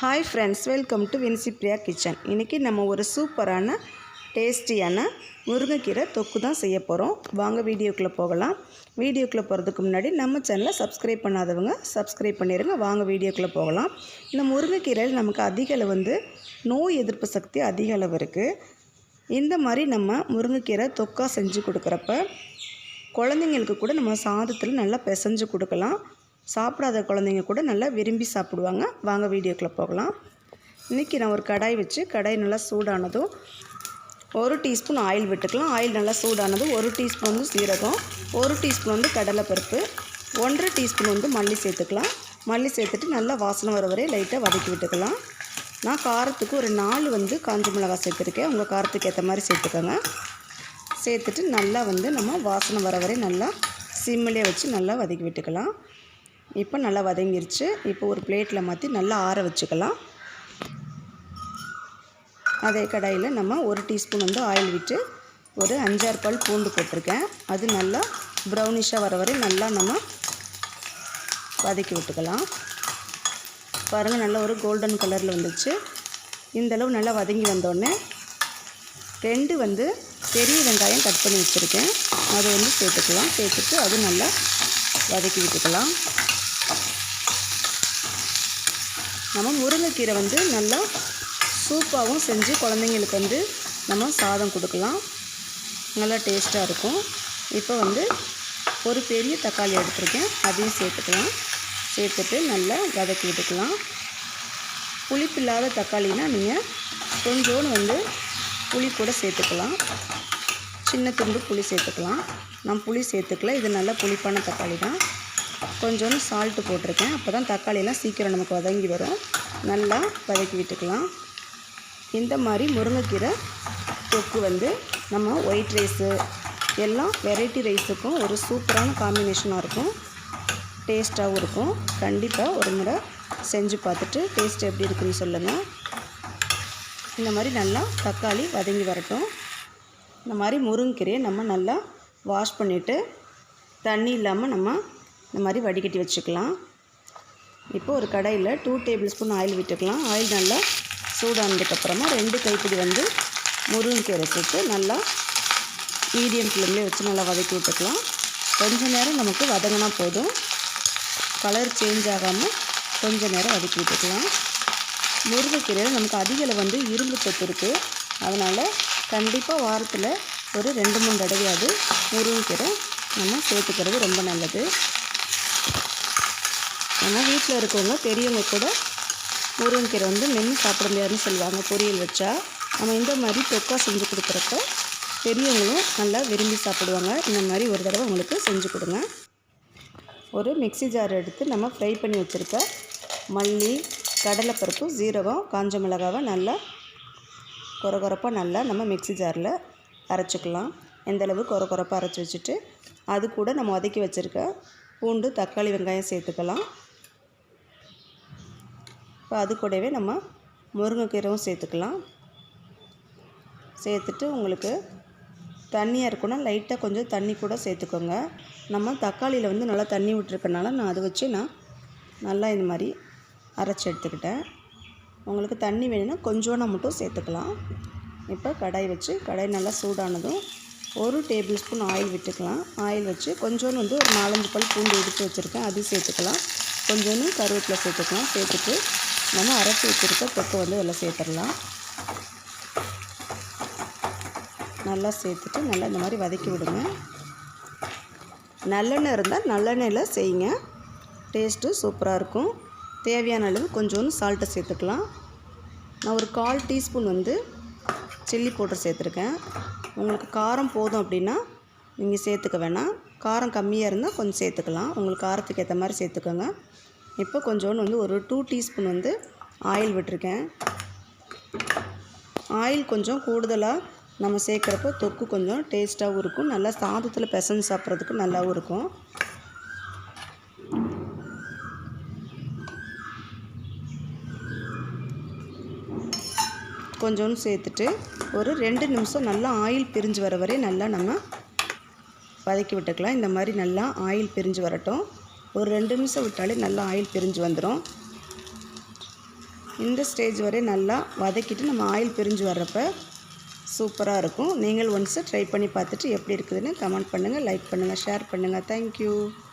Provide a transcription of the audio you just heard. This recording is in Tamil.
Hi friends welcome to Vinci Priya kitchen இன்றைக்கி நம்ம ஒரு சூப்பரான டேஸ்டியான முருங்கைக்கீரை தொக்கு தான் செய்ய போகிறோம் வாங்க வீடியோக்குள்ளே போகலாம். வீடியோக்குள்ளே போகிறதுக்கு முன்னாடி நம்ம சேனலை சப்ஸ்கிரைப் பண்ணாதவங்க சப்ஸ்கிரைப் பண்ணிடுங்க வாங்க வீடியோக்குள்ளே போகலாம். இந்த முருங்கைக்கீரையில் நமக்கு அதிக அளவு வந்து நோய் எதிர்ப்பு சக்தி அதிக அளவு இருக்குது இந்த மாதிரி நம்ம முருங்கைக்கீரை தொக்காக செஞ்சு கொடுக்குறப்ப குழந்தைங்களுக்கு கூட நம்ம சாதத்தில் நல்லா பிசைஞ்சு கொடுக்கலாம். சாப்பிடாத குழந்தைங்க கூட நல்லா விரும்பி சாப்பிடுவாங்க. வாங்க வீடியோக்குள்ளே போகலாம். இன்றைக்கி நான் ஒரு கடாய் வச்சு கடாய் நல்லா சூடானதும் ஒரு டீஸ்பூன் ஆயில் விட்டுக்கலாம். ஆயில் நல்லா சூடானதும் ஒரு டீஸ்பூன் வந்து சீரகம் ஒரு டீஸ்பூன் வந்து கடலைப்பருப்பு ஒன்றரை டீஸ்பூன் வந்து மல்லி சேர்த்துக்கலாம். மல்லி சேர்த்துட்டு நல்லா வாசனை வர வரை லைட்டாக வதக்கி விட்டுக்கலாம். நான் காரத்துக்கு ஒரு நாலு வந்து காஞ்ச மிளகாய் சேர்த்துருக்கேன். உங்கள் காரத்துக்கு ஏற்ற மாதிரி சேர்த்துக்கோங்க. சேர்த்துட்டு நல்லா வந்து நம்ம வாசனை வர வரை நல்லா சிம்மிலே வச்சு நல்லா வதக்கி விட்டுக்கலாம். இப்போ நல்லா வதங்கிருச்சு. இப்போ ஒரு பிளேட்டில் மாற்றி நல்லா ஆற வச்சுக்கலாம். அதே கடாயில் நம்ம ஒரு டீஸ்பூன் வந்து ஆயில் விட்டு ஒரு அஞ்சாறு பால் பூண்டு போட்டிருக்கேன். அது நல்லா ப்ரௌனிஷாக வர வரை நல்லா நம்ம வதக்கி விட்டுக்கலாம். பாருங்கள் நல்லா ஒரு கோல்டன் கலரில் வந்துச்சு. இந்தளவு நல்லா வதங்கி வந்தோடனே ரெண்டு வந்து பெரிய வெங்காயம் கட் பண்ணி வச்சுருக்கேன். அதை வந்து சேர்த்துக்கலாம். சேர்த்துட்டு அது நல்லா வதக்கி விட்டுக்கலாம். நம்ம முருங்கைக்கீரை வந்து நல்லா சூப்பாகவும் செஞ்சு குழந்தைங்களுக்கு வந்து நம்ம சாதம் கொடுக்கலாம். நல்லா டேஸ்ட்டாக இருக்கும். இப்போ வந்து ஒரு பெரிய தக்காளி எடுத்துருக்கேன். அதையும் சேர்த்துக்கலாம். சேர்த்துட்டு நல்லா வதக்கி விட்டுக்கலாம் புளிப்பில்லாத தக்காளினா நீங்கள் கொஞ்சோன்னு வந்து புளி கூட சேர்த்துக்கலாம். சின்ன துண்டு புளி சேர்த்துக்கலாம். நான் புளி சேர்த்துக்கல. இது நல்லா புளிப்பான தக்காளி தான். கொஞ்சோண்டு சால்ட்டு போட்டிருக்கேன். அப்போ தான் தக்காளியெல்லாம் சீக்கிரம் நமக்கு வதங்கி வரும். நல்லா வதக்கி விட்டுக்கலாம். இந்த மாதிரி முருங்கைக்கீரை தொக்கு வந்து நம்ம ஒயிட் ரைஸு எல்லாம் வெரைட்டி ரைஸுக்கும் ஒரு சூப்பரான காம்பினேஷனாக இருக்கும். டேஸ்ட்டாகவும் இருக்கும். கண்டிப்பாக ஒரு முறை செஞ்சு பார்த்துட்டு டேஸ்ட் எப்படி இருக்குன்னு சொல்லுங்கள் இந்த மாதிரி நல்லா தக்காளி வதங்கி வரட்டும். இந்த மாதிரி முருங்கைக்கீரையை நம்ம நல்லா வாஷ் பண்ணிவிட்டு தண்ணி இல்லாமல் நம்ம இந்த மாதிரி வடிகட்டி வச்சுக்கலாம். இப்போ ஒரு கடாயில் டூ டேபிள் ஸ்பூன் ஆயில் விட்டுக்கலாம். ஆயில் நல்லா சூடானதுக்கப்புறமா ரெண்டு கைப்பிடி வந்து முருங்கைக்கீரை சேர்த்து நல்லா மீடியம் ஃப்ளேம்லேயே வச்சு நல்லா வதக்கி விட்டுக்கலாம். கொஞ்ச நேரம் நமக்கு வதங்கினா போதும். கலர் சேஞ்ச் ஆகாமல் கொஞ்ச நேரம் வதக்கி விட்டுக்கலாம். முருங்கைக்கீரையில் நமக்கு அதிக வந்து இரும்பு சத்து இருக்குது அதனால் கண்டிப்பாக வாரத்தில் ஒரு ரெண்டு மூணு தடவையாவது முருங்கைக்கீரை நம்ம சேர்த்துக்கிறது ரொம்ப நல்லது. ஏன்னா வீட்டில் இருக்கவங்க பெரியவங்க கூட முருங்கைக்கீரை வந்து மென்று சாப்பிட முடியாதுன்னு சொல்லுவாங்க பொரியல் வச்சா. நம்ம இந்த மாதிரி தொக்கா செஞ்சு கொடுக்குறப்ப பெரியவங்களும் நல்லா விரும்பி சாப்பிடுவாங்க. இந்த மாதிரி ஒரு தடவை உங்களுக்கு செஞ்சு கொடுங்க. ஒரு மிக்சி ஜார் எடுத்து நம்ம ஃப்ரை பண்ணி வச்சுருக்க மல்லி கடலைப்பருப்பு ஜீரகம் காஞ்ச மிளகாவை நல்லா கொர கொரப்பாக நல்லா நம்ம மிக்சி ஜாரில் அரைச்சிக்கலாம். எந்தளவு கொர கொரப்பாக அரைச்சி வச்சுட்டு அது கூட நம்ம வதக்கி வச்சுருக்க பூண்டு தக்காளி வெங்காயம் சேர்த்துக்கலாம். இப்போ அது கூடவே நம்ம முருங்கைக்கீரவும் சேர்த்துக்கலாம். சேர்த்துட்டு உங்களுக்கு தண்ணியாக இருக்குன்னா லைட்டாக கொஞ்சம் தண்ணி கூட சேர்த்துக்கோங்க. நம்ம தக்காளியில் வந்து நல்லா தண்ணி விட்டுருக்கனால நான் அதை வச்சு நான் நல்லா இந்த மாதிரி அரைச்சி எடுத்துக்கிட்டேன். உங்களுக்கு தண்ணி வேணும்னா கொஞ்சோன்னா மட்டும் சேர்த்துக்கலாம். இப்போ கடாய் வச்சு கடாய் நல்லா சூடானதும் ஒரு டேபிள் ஸ்பூன் ஆயில் விட்டுக்கலாம். ஆயில் வச்சு கொஞ்சோண்டு வந்து ஒரு நாலஞ்சு பல் பூண்டு எடுத்து வச்சுருக்கேன். அதையும் சேர்த்துக்கலாம். கொஞ்சோன்னு கருவேப்பிலை சேர்த்துக்கலாம். சேர்த்துட்டு நம்ம அரைச்சி வச்சுருக்க தொக்கை வந்து இதில் சேர்த்துடலாம். நல்லா சேர்த்துட்டு நல்லா இந்த மாதிரி வதக்கி விடுங்க. நல்லெண்ணெய் இருந்தால் நல்லெண்ணெயில் செய்யுங்க. டேஸ்ட்டு சூப்பராக இருக்கும். தேவையான அளவு கொஞ்சோண்டு சால்ட்டை சேர்த்துக்கலாம். நான் ஒரு கால் டீஸ்பூன் வந்து சில்லி பவுடர் சேர்த்துருக்கேன். உங்களுக்கு காரம் போதும் அப்படின்னா நீங்கள் சேர்த்துக்க வேணாம். காரம் கம்மியாக இருந்தால் கொஞ்சம் சேர்த்துக்கலாம். உங்களுக்கு காரத்துக்கு ஏற்ற மாதிரி சேர்த்துக்கோங்க. இப்போ கொஞ்சோண்டு வந்து ஒரு டூ டீஸ்பூன் வந்து ஆயில் விட்டுருக்கேன். ஆயில் கொஞ்சம் கூடுதலாக நம்ம சேர்க்குறப்போ தொக்கு கொஞ்சம் டேஸ்ட்டாகவும் இருக்கும். நல்லா சாதத்தில் பிசைஞ்சு சாப்பிட்றதுக்கு நல்லாவும் இருக்கும். கொஞ்சோண்டு சேர்த்துட்டு ஒரு ரெண்டு நிமிஷம் நல்லா ஆயில் பிரிஞ்சு வர வரை நல்லா நம்ம வதக்கி விட்டுக்கலாம். இந்த மாதிரி நல்லா ஆயில் பிரிஞ்சு வரட்டும். ஒரு ரெண்டு நிமிஷம் விட்டாலே நல்லா ஆயில் பிரிஞ்சு வந்துடும் இந்த ஸ்டேஜ் வரை நல்லா வதக்கிட்டு நம்ம ஆயில் பிரிஞ்சு வர்றப்ப சூப்பராக இருக்கும். நீங்கள் ஒன்ஸு ட்ரை பண்ணி பார்த்துட்டு எப்படி இருக்குதுன்னு கமெண்ட் பண்ணுங்கள் லைக் பண்ணுங்கள் ஷேர் பண்ணுங்கள் தேங்க்யூ